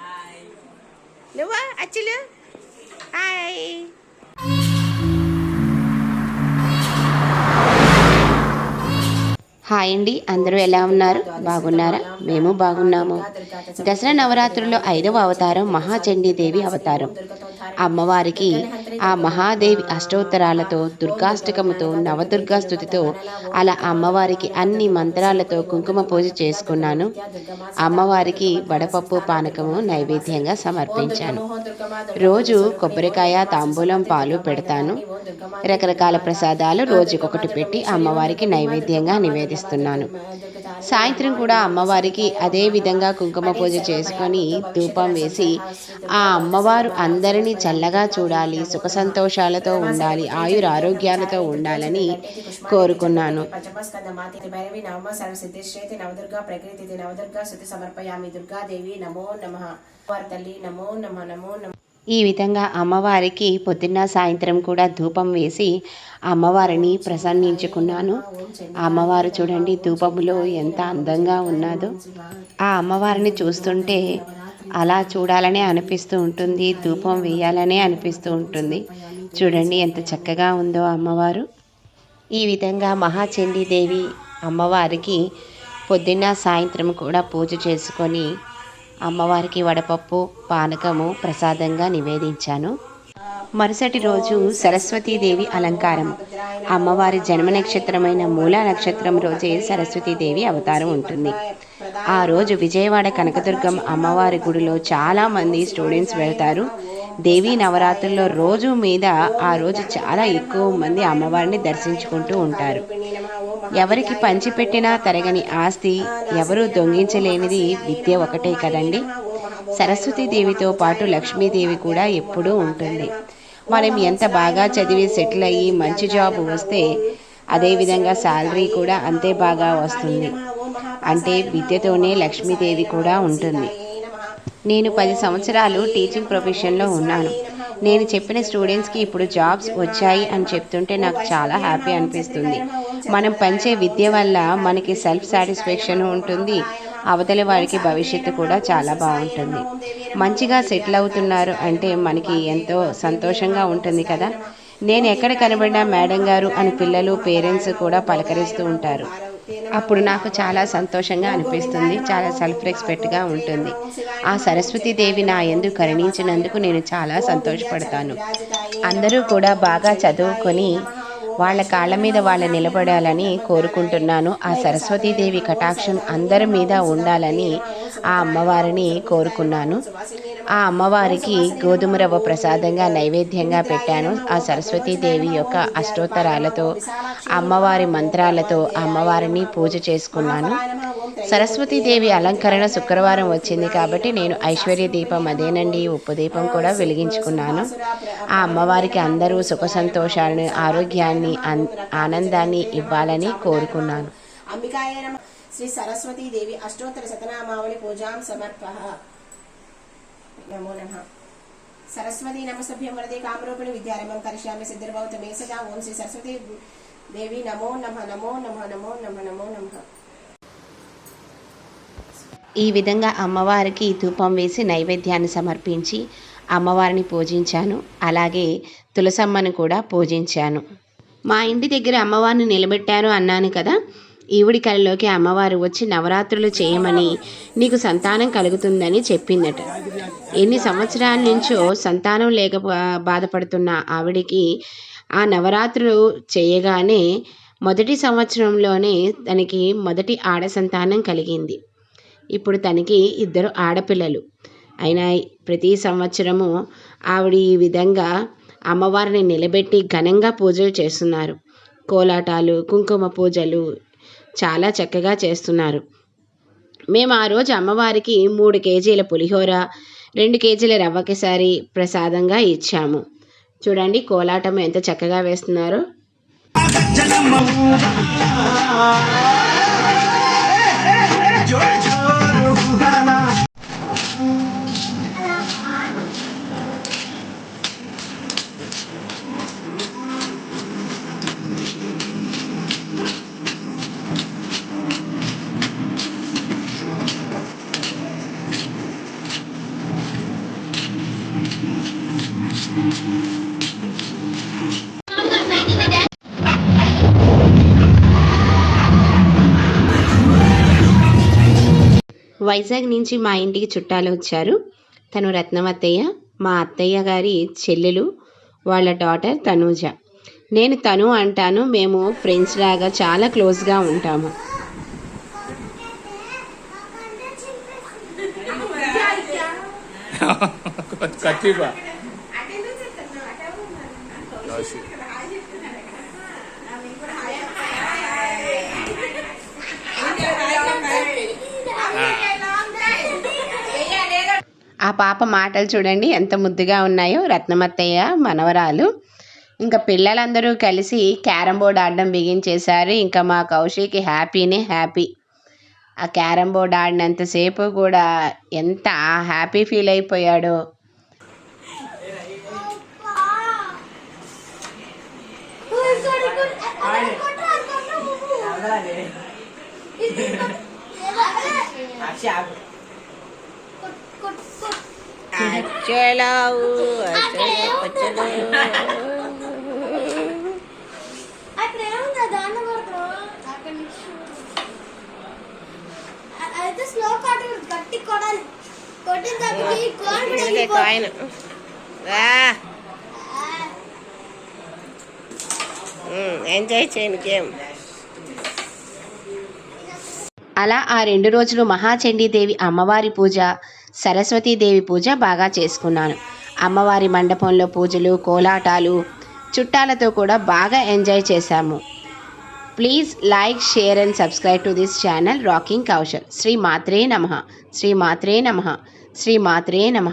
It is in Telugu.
Hai. Lewa, Acila. Hai. Hi అండి అందరూ ఎలా ఉన్నారు? బాగున్నారా? మేము బాగున్నాము. దసరా నవరాత్రుల్లో ఐదవ అవతారం మహాచండీదేవి అవతారం. అమ్మవారికి ఆ మహాదేవి అష్టోత్తరాలతో దుర్గాష్టకముతో నవదుర్గా స్థుతితో అలా అమ్మవారికి అన్ని మంత్రాలతో కుంకుమ పూజ చేసుకున్నాను. అమ్మవారికి వడపప్పు పానకము నైవేద్యంగా సమర్పించాను. రోజు కొబ్బరికాయ తాంబూలం పాలు పెడతాను. రకరకాల ప్రసాదాలు రోజుకొకటి పెట్టి అమ్మవారికి నైవేద్యంగా నివేదిస్తాను. నివేదిస్తున్నాను సాయంత్రం కూడా అమ్మవారికి అదే విధంగా కుంకుమ పూజ చేసుకొని ధూపం వేసి ఆ అమ్మవారు అందరినీ చల్లగా చూడాలి సుఖ సంతోషాలతో ఉండాలి ఆయుర ఆరోగ్యాలతో ఉండాలని కోరుకున్నాను. నవదుర్గా ప్రకృతి నవదుర్గా దుర్గాదేవి నమో నమ తల్లి నమో నమ నమో నమ. ఈ విధంగా అమ్మవారికి పొద్దున్న సాయంత్రం కూడా ధూపం వేసి అమ్మవారిని ప్రసన్నించుకున్నాను. అమ్మవారు చూడండి ధూపములో ఎంత అందంగా ఉన్నాదో. ఆ అమ్మవారిని చూస్తుంటే అలా చూడాలనే అనిపిస్తూ ఉంటుంది ధూపం వేయాలనే అనిపిస్తూ ఉంటుంది. చూడండి ఎంత చక్కగా ఉందో అమ్మవారు. ఈ విధంగా మహాచండీదేవి అమ్మవారికి పొద్దున్న సాయంత్రం కూడా పూజ చేసుకొని అమ్మవారికి వడపప్పు పానకము ప్రసాదంగా నివేదించాను. మరుసటి రోజు సరస్వతీదేవి అలంకారం. అమ్మవారి జన్మ నక్షత్రమైన మూలా నక్షత్రం రోజే సరస్వతీదేవి అవతారం ఉంటుంది. ఆ రోజు విజయవాడ కనకదుర్గం అమ్మవారి గుడిలో చాలామంది స్టూడెంట్స్ వెళ్తారు. దేవీ నవరాత్రుల్లో రోజు మీద ఆ రోజు చాలా ఎక్కువ మంది అమ్మవారిని దర్శించుకుంటూ ఉంటారు. ఎవరికి పంచిపెట్టినా తరగని ఆస్తి ఎవరూ దొంగించలేనిది విద్య ఒకటే కదండి. సరస్వతీదేవితో పాటు లక్ష్మీదేవి కూడా ఎప్పుడూ ఉంటుంది. మనం ఎంత బాగా చదివి సెటిల్ అయ్యి మంచి జాబ్ వస్తే అదేవిధంగా శాలరీ కూడా అంతే బాగా వస్తుంది. అంటే విద్యతోనే లక్ష్మీదేవి కూడా ఉంటుంది. నేను పది సంవత్సరాలు టీచింగ్ ప్రొఫెషన్లో ఉన్నాను. నేను చెప్పిన స్టూడెంట్స్కి ఇప్పుడు జాబ్స్ వచ్చాయి అని చెప్తుంటే నాకు చాలా హ్యాపీ అనిపిస్తుంది. మనం పంచే విద్య వల్ల మనకి సెల్ఫ్ సాటిస్ఫాక్షన్ ఉంటుంది. అవతలి వారికి భవిష్యత్తు కూడా చాలా బాగుంటుంది. మంచిగా సెటిల్ అవుతున్నారు అంటే మనకి ఎంతో సంతోషంగా ఉంటుంది కదా. నేను ఎక్కడ కనబడినా మేడం గారు అని పిల్లలు పేరెంట్స్ కూడా పలకరిస్తూ ఉంటారు. అప్పుడు నాకు చాలా సంతోషంగా అనిపిస్తుంది. చాలా సెల్ఫ్ రెస్పెక్ట్గా ఉంటుంది. ఆ సరస్వతీదేవి నా ఎందు కరుణించినందుకు నేను చాలా సంతోషపడతాను. అందరూ కూడా బాగా చదువుకొని వాళ్ళ కాళ్ళ మీద వాళ్ళు నిలబడాలని కోరుకుంటున్నాను. ఆ సరస్వతీదేవి కటాక్షం అందరి మీద ఉండాలని ఆ అమ్మవారిని కోరుకున్నాను. ఆ అమ్మవారికి గోధుమ రవ్వ ప్రసాదంగా నైవేద్యంగా పెట్టాను. ఆ సరస్వతీదేవి యొక్క అష్టోత్తరాలతో అమ్మవారి మంత్రాలతో అమ్మవారిని పూజ చేసుకున్నాను. సరస్వతీదేవి అలంకరణ శుక్రవారం వచ్చింది కాబట్టి నేను ఐశ్వర్య దీపం అదేనండి ఉప్పు దీపం కూడా వెలిగించుకున్నాను. ఆ అమ్మవారికి అందరూ సుఖ సంతోషాలను ఆరోగ్యాన్ని అన్- ఆనందాన్ని ఇవ్వాలని కోరుకున్నాను. అంబికాయ శ్రీ సరస్వతీదేవి అష్టోత్తర శతనామావళి పూజాం సమర్ప. నమో నమ. సరస్వతి నమసభ్యం వరదే కామరూపిణి విద్యారంభం కరిష్యామి సిద్ధిర్భవత మే సదా ఓం శ్రీ సరస్వతి దేవి నమో నమ నమో నమ నమో నమ నమో నమ. ఈ విధంగా అమ్మవారికి ధూపం వేసి నైవేద్యాన్ని సమర్పించి అమ్మవారిని పూజించాను. అలాగే తులసమ్మను కూడా పూజించాను. మా ఇంటి దగ్గర అమ్మవారిని నిలబెట్టారు అన్నాను కదా. ఈవిడి కళలోకి అమ్మవారు వచ్చి నవరాత్రులు చేయమని నీకు సంతానం కలుగుతుందని చెప్పిందట. ఎన్ని సంవత్సరాల నుంచో సంతానం లేక బాధపడుతున్న ఆవిడికి ఆ నవరాత్రులు చేయగానే మొదటి సంవత్సరంలోనే తనకి మొదటి ఆడ సంతానం కలిగింది. ఇప్పుడు తనకి ఇద్దరు ఆడపిల్లలు. అయినా ప్రతి సంవత్సరము ఆవిడ ఈ విధంగా అమ్మవారిని నిలబెట్టి ఘనంగా పూజలు చేస్తున్నారు. కోలాటాలు కుంకుమ పూజలు చాలా చక్కగా చేస్తున్నారు. మేము ఆ రోజు అమ్మవారికి మూడు కేజీల పులిహోర రెండు కేజీల రవ్వకిసారి ప్రసాదంగా ఇచ్చాము. చూడండి కోలాటం ఎంత చక్కగా వేస్తున్నారు. వైజాగ్ నుంచి మా ఇంటికి చుట్టాలు వచ్చారు. తను రత్నమత్తయ్య మా అత్తయ్య గారి చెల్లెలు వాళ్ళ డాటర్ తనూజ. నేను తను అంటాను మేము ఫ్రెండ్స్ లాగా చాలా క్లోజ్గా ఉంటాము. కచ్చిపా. ఆ పాప మాటలు చూడండి ఎంత ముద్దుగా ఉన్నాయో. రత్నమత్తయ్య మనవరాలు. ఇంకా పిల్లలందరూ కలిసి క్యారం బోర్డ్ ఆడడం బిగించేశారు. ఇంకా మా కౌశికి హ్యాపీనే హ్యాపీ. ఆ క్యారం బోర్డ్ ఆడినంతసేపు కూడా ఎంత హ్యాపీ ఫీల్ అయిపోయాడో. కొట్టిన తర్వాత కాయిన్. ఎంజాయ్ చేయను గేమ్. అలా ఆ రెండు రోజులు మహాచండీదేవి అమ్మవారి పూజ సరస్వతీదేవి పూజ బాగా చేసుకున్నాను. అమ్మవారి మండపంలో పూజలు కోలాటాలు చుట్టాలతో కూడా బాగా ఎంజాయ్ చేశాము. Please like share and subscribe to this channel rocking Kaushal. Shri మాత్రే నమ. శ్రీ మాత్రే నమ. శ్రీ మాత్రే నమ.